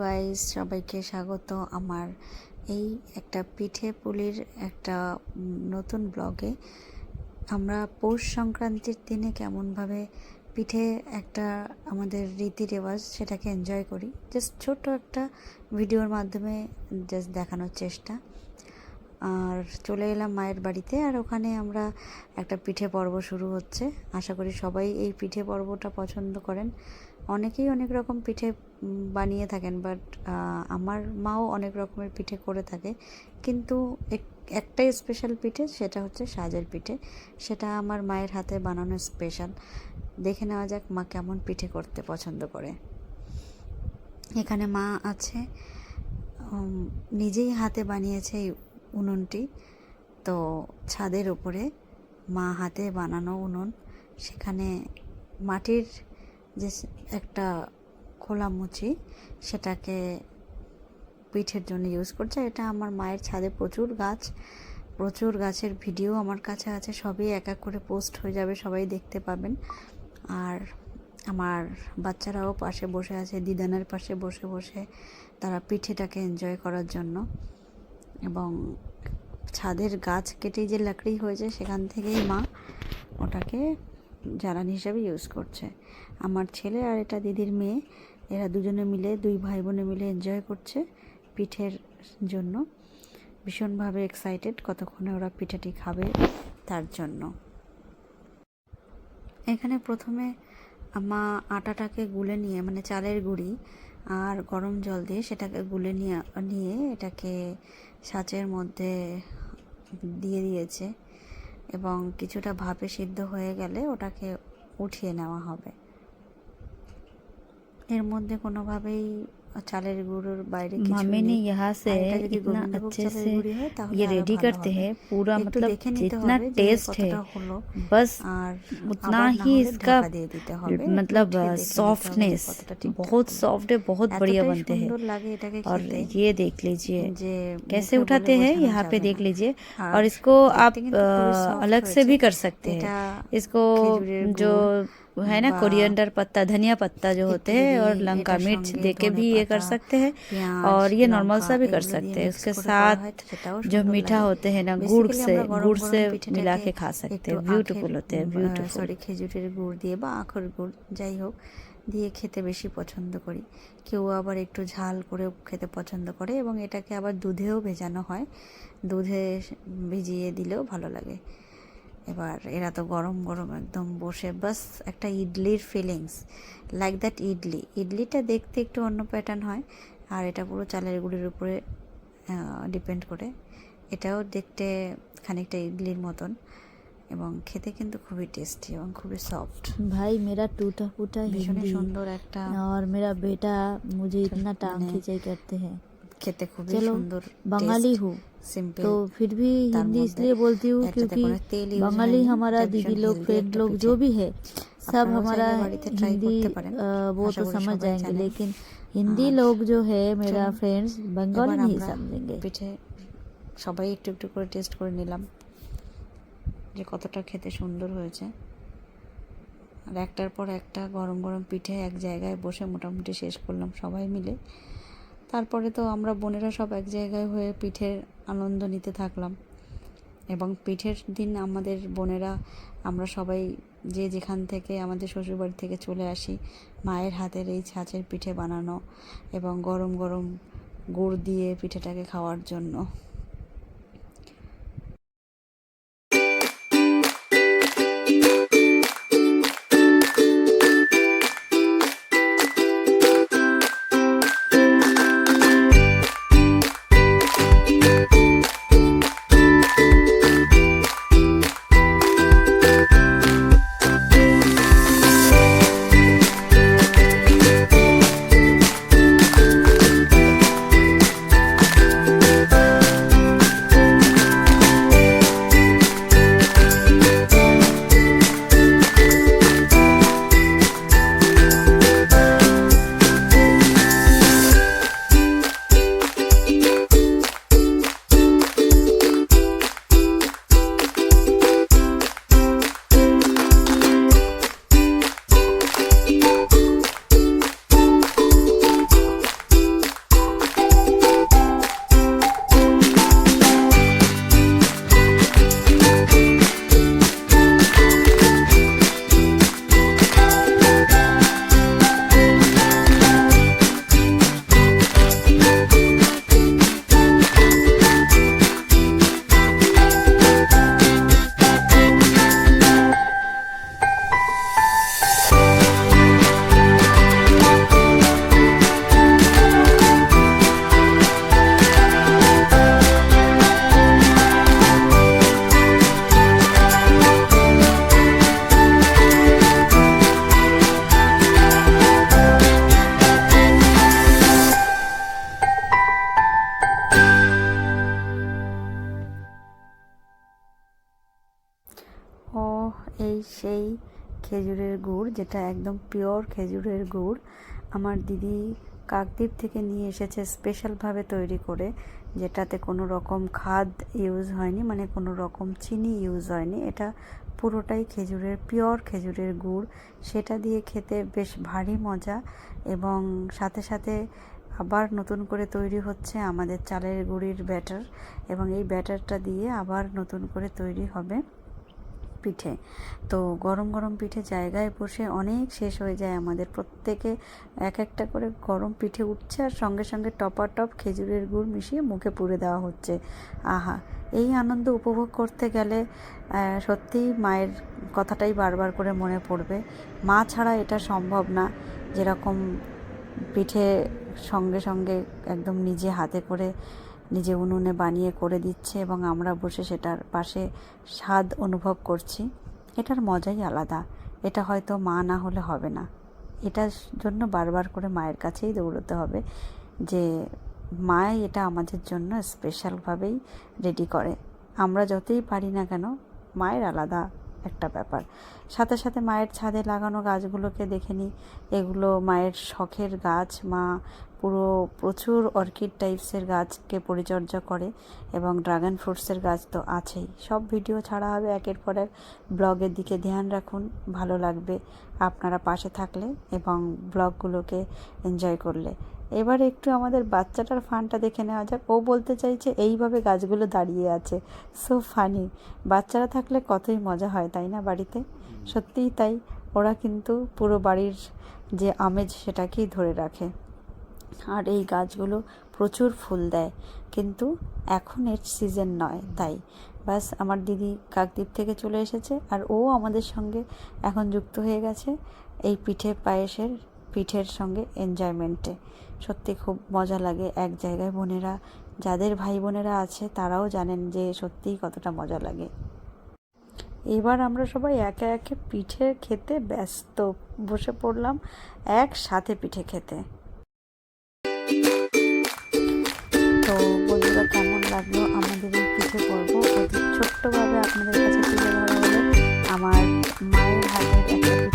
Guys সবাইকে স্বাগত। আমার এই একটা পিঠে পুলির একটা নতুন ব্লগে আমরা পৌষ সংক্রান্তির দিনে কেমনভাবে পিঠে একটা আমাদের রীতি রেওয়াজ সেটাকে এনজয় করি। জাস্ট ছোট্ট একটা ভিডিওর মাধ্যমে জাস্ট দেখানোর চেষ্টা। আর চলে এলাম মায়ের বাড়িতে আর ওখানে আমরা একটা পিঠে পর্ব শুরু হচ্ছে। আশা করি সবাই এই পিঠে পর্বটা পছন্দ করেন। অনেকেই অনেক রকম পিঠে বানিয়ে থাকেন বাট আমার মাও অনেক রকমের পিঠে করে থাকে। কিন্তু এক- একটাই স্পেশাল পিঠে সেটা হচ্ছে সাজের পিঠে। সেটা আমার মায়ের হাতে বানানো স্পেশাল দেখে নেওয়া যাক মা কেমন পিঠে করতে পছন্দ করে। এখানে মা আছে নিজেই হাতে বানিয়েছে এই উনুনটি। তো ছাদের উপরে মা হাতে বানানো উনুন। সেখানে মাটির যে একটা খোলা মুচি সেটাকে পিঠের জন্য ইউজ করছে। এটা আমার মায়ের ছাদে প্রচুর গাছ, প্রচুর গাছের ভিডিও আমার কাছে আছে। সবই এক এক করে পোস্ট হয়ে যাবে, সবাই দেখতে পাবেন। আর আমার বাচ্চারাও পাশে বসে আছে, দিদানের পাশে বসে বসে তারা পিঠেটাকে এনজয় করার জন্য। এবং ছাদের গাছ কেটেই যে লাকড়ি হয়েছে, সেখান থেকেই মা ওটাকে জ্বালানি হিসাবে ইউজ করছে। আমার ছেলে আর এটা দিদির মেয়ে, এরা দুজনে মিলে, দুই ভাই বোনে মিলে এনজয় করছে পিঠের জন্য। ভীষণভাবে এক্সাইটেড কতক্ষণে ওরা পিঠাটি খাবে তার জন্য। এখানে প্রথমে মা আটাটাকে গুলে নিয়ে মানে চালের গুঁড়ি আর গরম জল দিয়ে সেটাকে গুলে নিয়ে নিয়ে এটাকে ছাঁচের মধ্যে দিয়ে দিয়েছে। এবং কিছুটা ভাপে সিদ্ধ হয়ে গেলে ওটাকে উঠিয়ে নেওয়া হবে। এর মধ্যে কোনোভাবেই চালের গুঁড়োর বাইরে কিছু मम्मी ने নেই। यहाँ से আর এটা যদি इतना গোবিন্দভোগ अच्छे চালের से গুঁড়ি হয় তাহলে ये আরো रेडी ভালো करते হবে। हैं पूरा একটু मतलब দেখে নিতে जितना হবে যে टेस्ट है কতটা হলো बस আর उतना আবার না ही হলে इसका ঢাকা দিয়ে দিতে হবে একটু मतलब খেয়ে দেখে নিতে হবে যে सॉफ्टनेस কতটা ঠিকঠাক बहुत হলো। सॉफ्ट है बहुत बढ़िया এতটাই बनते हैं সুন্দর লাগে এটাকে और খেতে ये देख लीजिए যে कैसे মুখে उठाते বলে हैं বোঝানো यहाँ पे যাবে देख না। लीजिए আর और इसको দেখতে आप কিন্তু খুবই अ, soft अलग से হয়েছে। भी कर सकते এটা हैं इसको খেজুরের जो গুড় है ना বা कोरिएंडर पत्ता धनिया पत्ता जो होते हैं और তিতলি, लंका এটার मिर्च সঙ্গে दे के ধনে भी ये कर পাতা, सकते हैं পেঁয়াজ, और ये नॉर्मल सा भी লঙ্কা कर এগুলো सकते দিয়ে हैं mix उसके করে করা साथ হয়, সেটাও जो সুন্দর मीठा লাগে। होते हैं ना गुड़ Basically से আমরা গরম गुड़ গরম से পিঠেটাকে मिला के खा सकते একটু हैं ब्यूटीफुल আখের, होते हैं উম, ब्यूटीफुल সরি খেজুরের গুড় দিয়ে বা আখের গুড় যাই হোক দিয়ে খেতে বেশি পছন্দ করি কেউ আবার একটু ঝাল করেও খেতে পছন্দ করে এবং এটাকে আবার দুধেও ভেজানো হয় দুধে ভিজিয়ে দিলেও ভালো লাগে এবার এরা তো গরম গরম একদম বসে বাস একটা ইডলির ফিলিংস লাইক দ্যাট ইডলি ইডলিটা দেখতে একটু অন্য প্যাটার্ন হয় আর এটা পুরো চালের গুঁড়ির উপরে ডিপেন্ড করে এটাও দেখতে খানিকটা ইডলির মতন এবং খেতে কিন্তু খুবই টেস্টি এবং খুবই সফট भाई मेरा टूटा फूटा ভীষণই हिंदी সুন্দর একটা और मेरा बेटा मुझे इतना टांग मैंने- खिंचाई करते हैं খেতে খুবই चलो সুন্দর बंगाली हूँ সিম্পল तो फिर भी तार हिंदी मध्य इसलिए बोलती हूँ একটাতে क्योंकि কোনো তেল use बंगाली হয়নি, हमारा এটা ভীষণ दीदी लोग healthy फ्रेंड একটা लोग পিঠে। जो भी है सब আপনারাও हमारा চাইলে বাড়িতে try हिंदी করতে পারেন। अ, वो আশা तो করি समझ সবাই जाएंगे জানেন। लेकिन हिंदी আর लोग जो है मेरा চলুন, फ्रेंड्स बंगाली এবার नहीं আমরা समझेंगे পিঠে সবাই একটু একটু করে টেস্ট করে নিলাম যে কতটা খেতে সুন্দর হয়েছে আর একটার পর একটা গরম গরম পিঠে এক জায়গায় বসে মোটামুটি শেষ করলাম সবাই মিলে তারপরে তো আমরা বোনেরা সব এক জায়গায় হয়ে পিঠের আনন্দ নিতে থাকলাম। এবং পিঠের দিন আমাদের বোনেরা, আমরা সবাই যে যেখান থেকে আমাদের শ্বশুরবাড়ি থেকে চলে আসি, মায়ের হাতের এই ছাঁচের পিঠে বানানো এবং গরম গরম গুড় দিয়ে পিঠেটাকে খাওয়ার জন্য। খেজুরের গুড়, যেটা একদম পিওর খেজুরের গুড়, আমার দিদি কাকদ্বীপ থেকে নিয়ে এসেছে স্পেশালভাবে তৈরি করে, যেটাতে কোনো রকম খাদ ইউজ হয়নি মানে কোনো রকম চিনি ইউজ হয়নি। এটা পুরোটাই খেজুরের পিওর খেজুরের গুড়। সেটা দিয়ে খেতে বেশ ভারী মজা এবং সাথে সাথে আবার নতুন করে তৈরি হচ্ছে আমাদের চালের গুঁড়ির ব্যাটার এবং এই ব্যাটারটা দিয়ে আবার নতুন করে তৈরি হবে। পিঠে। তো গরম গরম পিঠে জায়গায় বসে অনেক শেষ হয়ে যায় আমাদের। প্রত্যেকে এক একটা করে গরম পিঠে উঠছে আর সঙ্গে সঙ্গে টপা টপ খেজুরের গুড় মিশিয়ে মুখে পুরে দেওয়া হচ্ছে। আহা, এই আনন্দ উপভোগ করতে গেলে সত্যিই মায়ের কথাটাই বারবার করে মনে পড়বে। মা ছাড়া এটা সম্ভব না। যেরকম পিঠে সঙ্গে সঙ্গে একদম নিজে হাতে করে নিজে উনুনে বানিয়ে করে দিচ্ছে এবং আমরা বসে সেটার পাশে স্বাদ অনুভব করছি। এটার মজাই আলাদা। এটা হয়তো মা না হলে হবে না। এটার জন্য বারবার করে মায়ের কাছেই দৌড়তে হবে যে মাই এটা আমাদের জন্য স্পেশালভাবেই রেডি করে। আমরা যতই পারি না কেন, মায়ের আলাদা একটা ব্যাপার। সাথে সাথে মায়ের ছাদে লাগানো গাছগুলোকে দেখে নিই। এগুলো মায়ের শখের গাছ, মা পুরো প্রচুর অর্কিড টাইপসের গাছকে পরিচর্যা করে এবং ড্রাগন ফ্রুটসের গাছ তো আছেই। সব ভিডিও ছাড়া হবে, একের পর এক ব্লগের দিকে ধ্যান রাখুন, ভালো লাগবে আপনারা পাশে থাকলে এবং ব্লগগুলোকে এনজয় করলে। এবার একটু আমাদের বাচ্চাটার ফানটা দেখে নেওয়া যাক। ও বলতে চাইছে, এইভাবে গাছগুলো দাঁড়িয়ে আছে। সো ফানি বাচ্চারা থাকলে কতই মজা হয়, তাই না বাড়িতে? সত্যিই তাই। ওরা কিন্তু পুরো বাড়ির যে আমেজ সেটাকেই ধরে রাখে। আর এই গাছগুলো প্রচুর ফুল দেয়। কিন্তু এখন এর সিজন নয়, তাই। ব্যাস, আমার দিদি কাকদ্বীপ থেকে চলে এসেছে আর ও আমাদের সঙ্গে এখন যুক্ত হয়ে গেছে এই পিঠে পায়েসের, পিঠের সঙ্গে এনজয়মেন্টে সত্যি খুব মজা লাগে এক জায়গায় বোনেরা, যাদের ভাই বোনেরা আছে তারাও জানেন যে সত্যিই কতটা মজা লাগে। এবার আমরা সবাই একে একে পিঠে খেতে ব্যস্ত বসে পড়লাম, একসাথে পিঠে খেতে। ছোট্টভাবে আপনাদের কাছে তুলে ধরা হলো। আমার মায়ের হাতের একটা